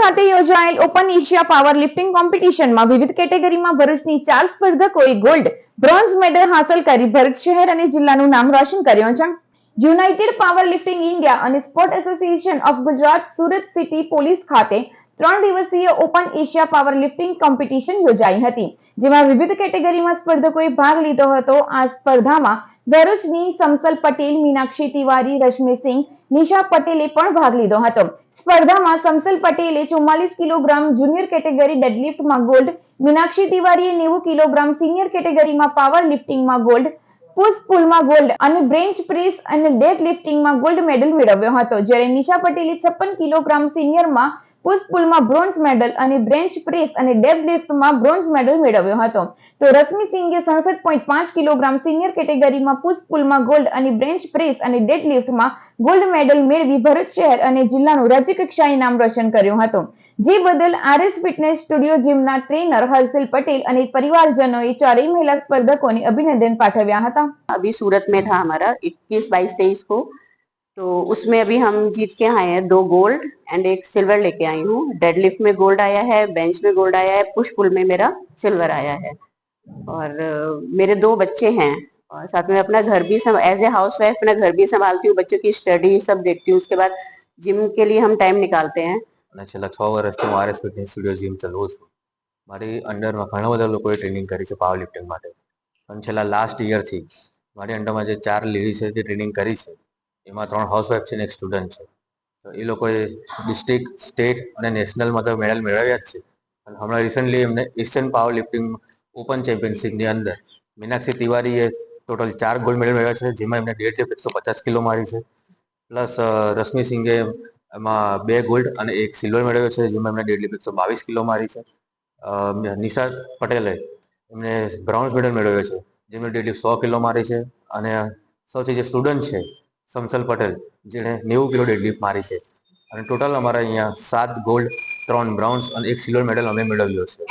ખાતે યોજાયેલ open Asia power lifting કોમ્પિટિશનમાં વિવિધ કેટેગરીમાં ભરૂચની ચાર સ્પર્ધકોએ ગોલ્ડ બ્રોન્ઝ મેડલ હાંસલ કરી ભરૂચ શહેર અને જિલ્લાનું નામ રોશન કર્યું છે. યુનાઇટેડ પાવર લિફ્ટિંગ ઇન્ડિયા અને sport association of Gujarat Surat city police ખાતે ત્રણ દિવસીય open Asia power lifting competition યોજાઈ હતી, જેમાં વિવિધ કેટેગરીમાં સ્પર્ધકોએ ભાગ લીધો હતો. આ સ્પર્ધામાં ભરૂચની સમસલ પટેલ, મીનાક્ષી તિવારી, રશ્મિસિંહ, નિશા પટેલે પણ ભાગ લીધો હતો. સ્પર્ધામાં સમસલ પટેલે ચુમ્માલીસ કિલોગ્રામ જુનિયર કેટેગરી ડેડલિફ્ટમાં ગોલ્ડ, મીનાક્ષી તિવારીએ નેવું કિલોગ્રામ સિનિયર કેટેગરીમાં પાવર લિફ્ટિંગમાં ગોલ્ડ, પુશ પુલમાં ગોલ્ડ અને બ્રેન્ચ પ્રેસ અને ડેડ લિફ્ટિંગમાં ગોલ્ડ મેડલ મેળવ્યો હતો. જ્યારે નિશા પટેલે છપ્પન કિલોગ્રામ સિનિયરમાં પુશ પુલમાં બ્રોન્ઝ મેડલ અને બ્રેન્ચ પ્રેસ અને ડેડ લિફ્ટમાં બ્રોન્ઝ મેડલ મેળવ્યો હતો. તો રશ્મિ સિંઘે સડસઠ પોઈન્ટ પાંચ કિલોગ્રામ સિનિયર કેટેગરીમાં પુશ પુલમાં ગોલ્ડ અને બ્રેન્ચ પ્રેસ અને ડેડ લિફ્ટમાં ગોલ્ડ મેડલ મેળવી ભરૂચ શહેર અને જિલ્લાનું રાજ્ય કક્ષાએ નામ રોશન કર્યું હતું જે બદલ આરએસ ફિટનેસ સ્ટુડિયો જીમના ટ્રેનર હર્ષિલ પટેલ અને પરિવારજનોએ ચારેય મહિલા स्पर्धकों अभिनंदन पाठव्या હતા अभी सूरत में था हमारा 21 बाईस तेईस को तो उसमें अभी हम जीत के आए हैं दो गोल्ड एंड एक सिल्वर लेके आई हूँ डेडलिफ्ट में गोल्ड आया है बेंच में गोल्ड आया है पुश पुल में मेरा सिल्वर आया है और अ, मेरे दो बच्चे हैं और साथ में अपना घर भी एज ए हाउस वाइफ अपना घर भी संभालती हूँ बच्चों की स्टडी सब देखती हूँ उसके बाद जिम के लिए हम टाइम निकालते हैं અને છેલ્લા છ વર્ષથી હું આરએસ ફિટનેસ સ્ટુડિયો જીમ ચલાવું છું મારી અંડરમાં ઘણા બધા લોકોએ ટ્રેનિંગ કરી છે પાવર લિફ્ટિંગ માટે પણ છેલ્લા લાસ્ટ યરથી મારી અંડરમાં જે ચાર લેડીઝે જે ટ્રેનિંગ કરી છે એમાં ત્રણ હાઉસવાઇફ છે અને એક સ્ટુડન્ટ છે તો એ લોકોએ ડિસ્ટ્રિક્ટ સ્ટેટ અને નેશનલમાં તો મેડલ મેળવ્યા જ છે અને હમણાં રિસન્ટલી એમને એશિયન પાવર લિફ્ટિંગ ઓપન ચેમ્પિયનશિપની અંદર. મીનાક્ષી તિવારીએ ટોટલ ચાર ગોલ્ડ મેડલ મેળવ્યા છે, જેમાં એમને ડેડ લિફ્ટ એકસો પચાસ કિલો મારી છે. પ્લસ રશ્મિ સિંઘે એમાં બે ગોલ્ડ અને એક સિલ્વર મેળવ્યો છે, જેમાં એમને ડેડ લિફ્ટ એકસો બાવીસ કિલો મારી છે. નિશા પટેલે એમને બ્રાઉન્સ મેડલ મેળવ્યો છે જેમને ડેડ સો કિલો મારી છે. અને સૌથી જે સ્ટુડન્ટ છે, સમસલ પટેલ, જેણે નેવું કિલો ડેડ મારી છે. અને ટોટલ અમારા અહીંયા સાત ગોલ્ડ ત્રણ બ્રાઉન્સ અને એક સિલ્વર મેડલ અમે મેળવ્યો છે.